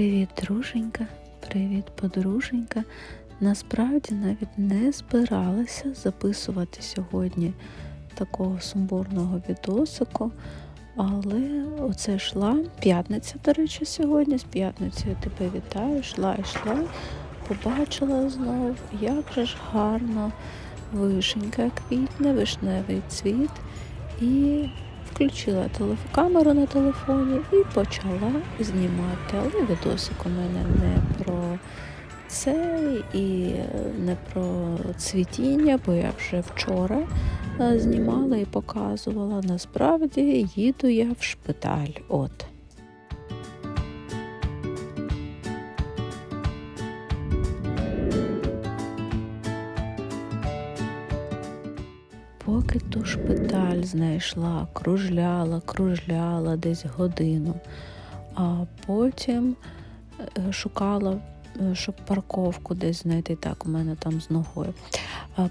Привіт, друженька, привіт, подруженька. Насправді навіть не збиралася записувати сьогодні такого сумбурного відосику, але оце йшла п'ятниця, до речі, сьогодні. З п'ятницею тебе вітаю, йшла, йшла, побачила знов, як же ж гарно вишенька квітне, вишневий цвіт. І включила телефокамеру на телефоні і почала знімати. Але відосик у мене не про це і не про цвітіння, бо я вже вчора е, знімала і показувала. Насправді їду я в шпиталь. От. Поки ту шпиталь знайшла, кружляла, кружляла десь годину, а потім е, шукала, щоб парковку десь знайти. Так, у мене там з ногою.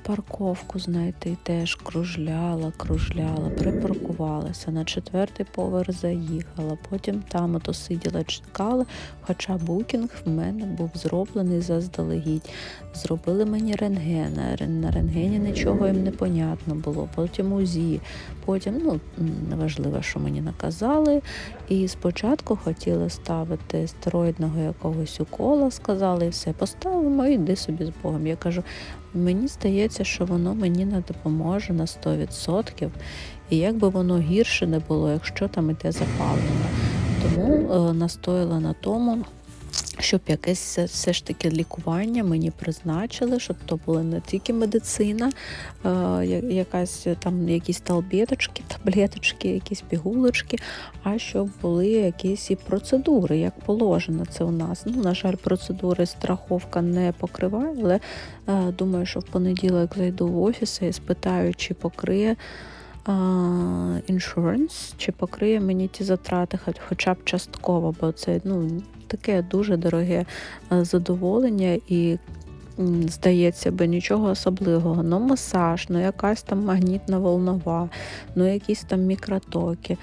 Парковку знайти теж кружляла, кружляла, припаркувалася, на четвертий поверх заїхала, потім там ото сиділа, чекала, хоча букінг в мене був зроблений заздалегідь. Зробили мені рентген. На рентгені нічого їм не понятно було. Потім УЗІ, потім, ну неважливо, що мені наказали. І спочатку хотіли ставити стероїдного якогось укола, сказали, і все, поставимо, і йди собі з Богом. Я кажу, мені здається, що воно мені не допоможе на 100%. І як би воно гірше не було, якщо там іде запалення. Тому е, настояла на тому, щоб якесь все- ж таки лікування мені призначили, щоб то була не тільки медицина, е, якась е, там якісь талбеточки, таблеточки, якісь пігулочки, а щоб були якісь і процедури, як положено це у нас. Ну, на жаль, процедури страховка не покриває, але е, думаю, що в понеділок зайду в офіс і спитаю, чи покриє іншуренс, чи покриє мені ті затрати, хоч- хоча б частково, бо це ну, таке дуже дороге е, задоволення і. Здається би, нічого особливого. Ну, масаж, ну якась там магнітна волнова, ну якісь там мікротоки.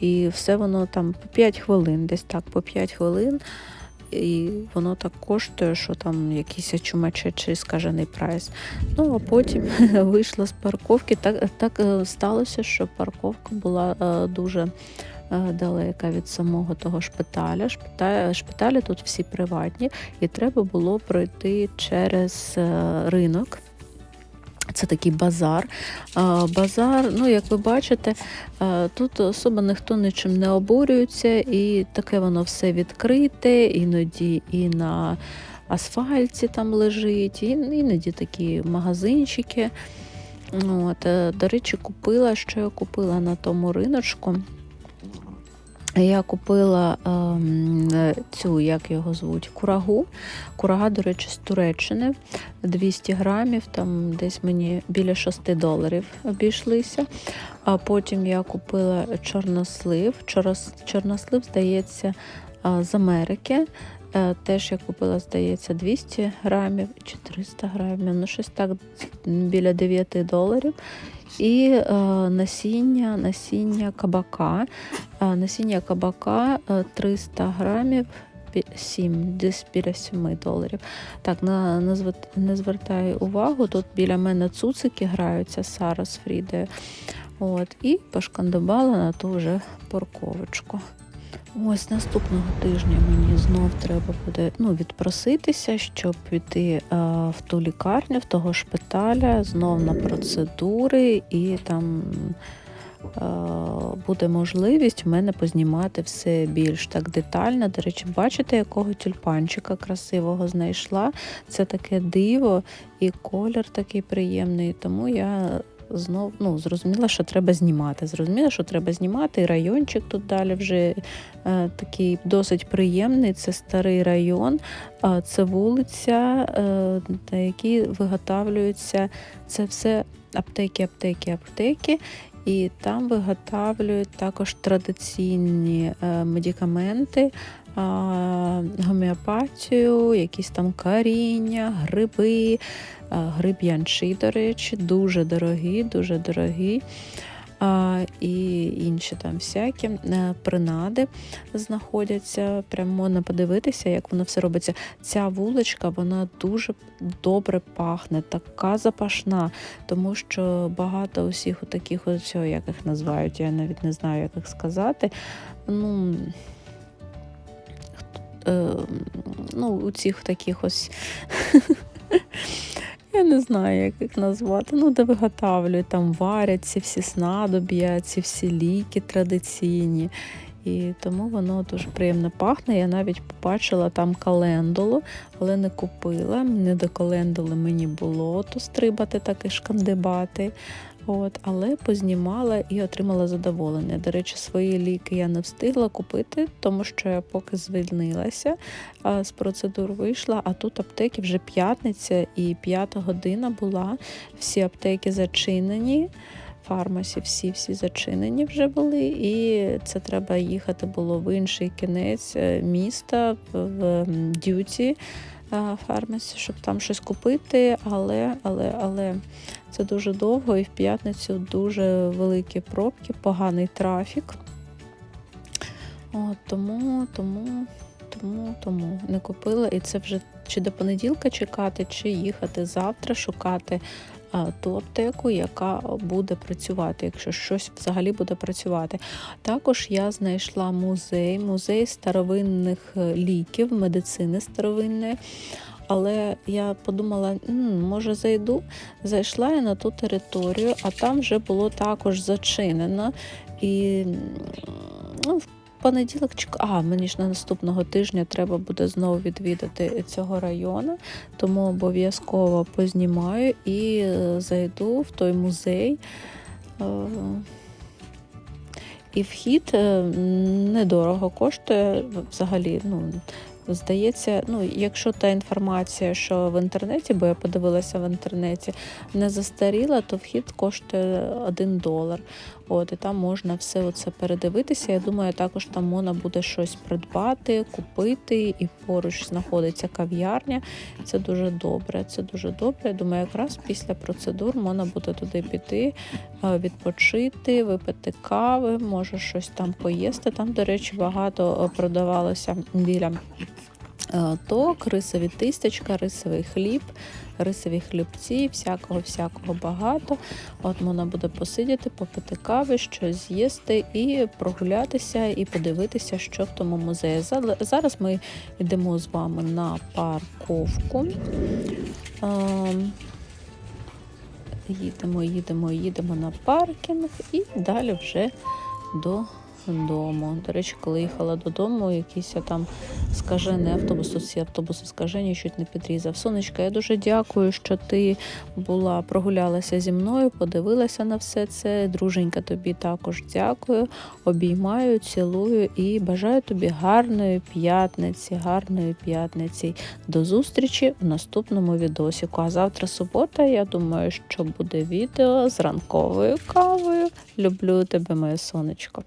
І все воно там по 5 хвилин, десь так, по 5 хвилин. І воно так коштує, що там якийсь чумачечий скажений прайс. Ну а потім вийшла з парковки. Так, так е, сталося, що парковка була е, дуже далека від самого того шпиталя. Шпиталі, тут всі приватні, і треба було пройти через е, ринок. Це такий базар. Базар, ну як ви бачите, е, тут особо ніхто нічим не обурюється, і таке воно все відкрите, іноді і на асфальті там лежить, і іноді такі магазинчики. От, е, до речі, купила, що я купила на тому риночку. Я купила е, цю, як його звуть, курагу. Курага, до речі, з Туреччини 200 грамів, там десь мені біля 6 доларів обійшлися. А потім я купила чорнослив. Чорнослив, здається, з Америки. Е, Теж я купила, здається, 200 грамів чи 300 грамів, ну щось так біля 9 доларів. І е, насіння, насіння кабака. Е, насіння кабака е, 300 грамів. 7, десь біля 7 доларів. Так, на, не, не звертаю увагу. Тут біля мене цуцики граються Сара з Фрідою. От, і пошкандибала на ту вже парковочку. Ось наступного тижня мені знов треба буде ну, відпроситися, щоб піти е, в ту лікарню, в того шпиталя, знов на процедури, і там е, буде можливість в мене познімати все більш так детально. До речі, бачите, якого тюльпанчика красивого знайшла. Це таке диво, і колір такий приємний. Тому я знов ну, зрозуміла, що треба знімати. Зрозуміла, що треба знімати. І райончик тут далі вже е, такий досить приємний. Це старий район, а це вулиця, е, на якій виготовлюються це все аптеки, аптеки, аптеки. І там виготовлюють також традиційні е, медикаменти, гомеопатію, якісь там коріння, гриби, гриб'янчі, до речі, дуже дорогі, дуже дорогі. І інші там всякі е, принади знаходяться. Прям можна подивитися, як воно все робиться. Ця вуличка вона дуже добре пахне, така запашна, тому що багато усіх таких, як їх називають, я навіть не знаю, як їх сказати. Ну, е, ну, у цих таких ось. Я не знаю, як їх назвати. Ну, де виготовлюють, там варять ці всі снадоб'я, ці всі ліки традиційні. І тому воно дуже приємно пахне. Я навіть побачила там календулу, але не купила. Не до календули мені було то стрибати, так і шкандибати. От, але познімала і отримала задоволення. До речі, свої ліки я не встигла купити, тому що я поки звільнилася з процедур вийшла. А тут аптеки вже п'ятниця і п'ята година була. Всі аптеки зачинені. Фармасі всі всі зачинені вже були, і це треба їхати було в інший кінець е, міста в дюті е, фармасі, щоб там щось купити. Але, але, але це дуже довго, і в п'ятницю дуже великі пробки, поганий трафік. От, тому, тому, тому, тому не купила. І це вже чи до понеділка чекати, чи їхати завтра, шукати ту аптеку, яка буде працювати, якщо щось взагалі буде працювати. Також я знайшла музей, музей старовинних е, ліків, медицини старовинної. Але я подумала, може зайду. Зайшла я на ту територію, а там вже було також зачинено. І ну, понеділок А, мені ж на наступного тижня треба буде знову відвідати цього району, тому обов'язково познімаю і е, зайду в той музей. Е, І вхід е, недорого коштує взагалі. Ну, здається, ну, якщо та інформація, що в інтернеті, бо я подивилася в інтернеті, не застаріла, то вхід коштує 1 долар. От, і там можна все це передивитися. Я думаю, також там можна буде щось придбати, купити, і поруч знаходиться кав'ярня. Це дуже добре. Це дуже добре. Я думаю, якраз після процедур можна буде туди піти, е, відпочити, випити кави, може щось там поїсти. Там, до речі, багато е, продавалося біля ток, рисові тистечка, рисовий хліб, рисові хлібці, всякого всякого багато. От можна буде посидіти, попити кави, щось з'їсти і прогулятися, і подивитися, що в тому музеї. Зараз ми йдемо з вами на парковку. Ем, Їдемо, їдемо, їдемо на паркінг і далі вже додому. До речі, коли їхала додому, якийсь там скажений автобус, тут всі автобуси скажені, чуть не підрізав. Сонечка, я дуже дякую, що ти була, прогулялася зі мною, подивилася на все це. Друженька, тобі також дякую. Обіймаю, цілую і бажаю тобі гарної п'ятниці, гарної п'ятниці. До зустрічі в наступному відосіку. А завтра субота, я думаю, що буде відео з ранковою кавою. Люблю тебе, моє сонечко.